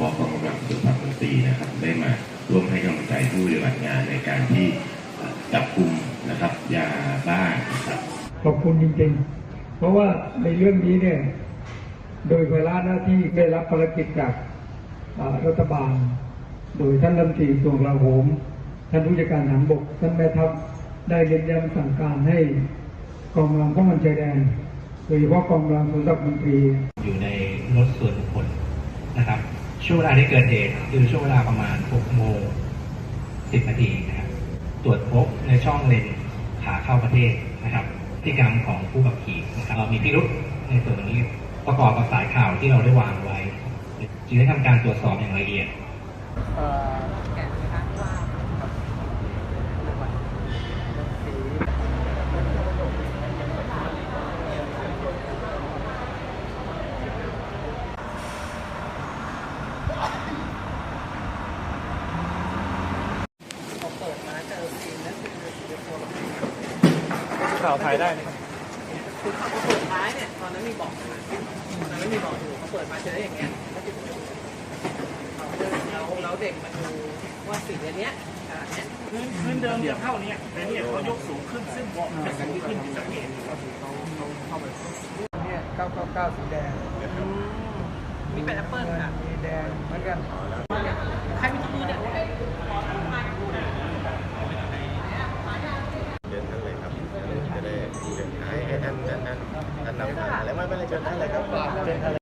บกองกำลังสุรศักดิ์มนตรีนะครับ ได้มาร่วมให้กำลังใจผู้ปฏิบัติงานในการที่เอ่อจับกลุ่มนะครับยาบ้านะครับขอบคุณจริงๆ เพราะว่าในเรื่องนี้เนี่ยโดยเวลาหน้าที่ได้รับภารกิจจากอ่ารัฐบาล โดยท่านรัฐมนตรีกระทรวงกลาโหมท่านผู้จัดการทหารบกท่านแม่ทัพได้เน้นย้ำสั่งการให้กองกำลังป้องกันชายแดนโดยเฉพาะกองกำลังสุรศักดิ์มนตรีอยู่ในรถส่วนบุคคลนะครับ ช่วงเวลาที่เกิดเหตุคือช่วงเวลาประมาณ 6 โมง 10 นาทีนะครับ ตรวจพบในช่องเลนขาเข้าประเทศนะครับพฤติกรรมของผู้ขับขี่นะครับเรามีพิรุษในส่วนนี้ประกอบกับสายข่าวที่เราได้วางไว้จึงได้ทำการตรวจสอบอย่างละเอียด ข่าวถ่ายได้ไหมครับคือเขาเปิดท้ายเนี่ยตอนนั้นมีบอกตอนนั้นไม่มีบอกอยู่เขาเปิดมาเจออย่างเงี้ยแล้วแล้วเด็กมาดูว่าสิ่งเนี้ยขนาดเนี้ยพื้นพื้นเดิมจะเท่านี้แต่เนี่ยเขายกสูงขึ้นซึ่งบาะจะสูงขึ้นผิดสังเกตเนี่ย999สีแดงมีเป็นแอปเปิลค่ะมีแดงเหมือนกัน ใครมีมือเนี่ย เดินท่านเลยครับ จะได้ดูกันไอ้อันอันอันอันนำทางอะไรไม่ไม่เลยเชิญท่านเลยครับเชิญท่านเลย